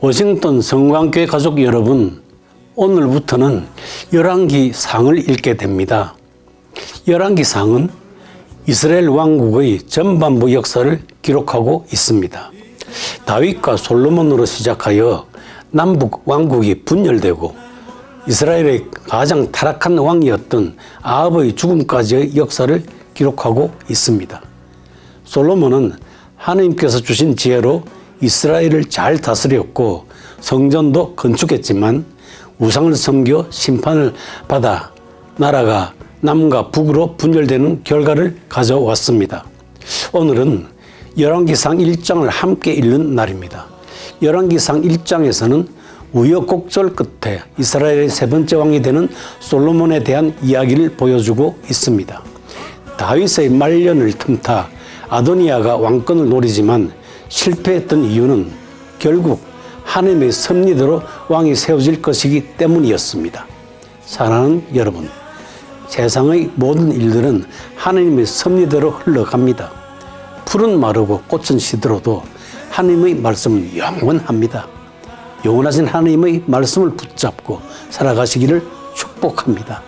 워싱턴 성광교회 가족 여러분, 오늘부터는 열왕기 상을 읽게 됩니다. 열왕기 상은 이스라엘 왕국의 전반부 역사를 기록하고 있습니다. 다윗과 솔로몬으로 시작하여 남북 왕국이 분열되고 이스라엘의 가장 타락한 왕이었던 아합의 죽음까지의 역사를 기록하고 있습니다. 솔로몬은 하나님께서 주신 지혜로 이스라엘을 잘 다스렸고 성전도 건축했지만 우상을 섬겨 심판을 받아 나라가 남과 북으로 분열되는 결과를 가져왔습니다. 오늘은 열왕기상 1장을 함께 읽는 날입니다. 열왕기상 1장에서는 우여곡절 끝에 이스라엘의 세 번째 왕이 되는 솔로몬에 대한 이야기를 보여주고 있습니다. 다윗의 말년을 틈타 아도니아가 왕권을 노리지만 실패했던 이유는 결국 하나님의 섭리대로 왕이 세워질 것이기 때문이었습니다. 사랑하는 여러분, 세상의 모든 일들은 하나님의 섭리대로 흘러갑니다. 풀은 마르고 꽃은 시들어도 하나님의 말씀은 영원합니다. 영원하신 하나님의 말씀을 붙잡고 살아가시기를 축복합니다.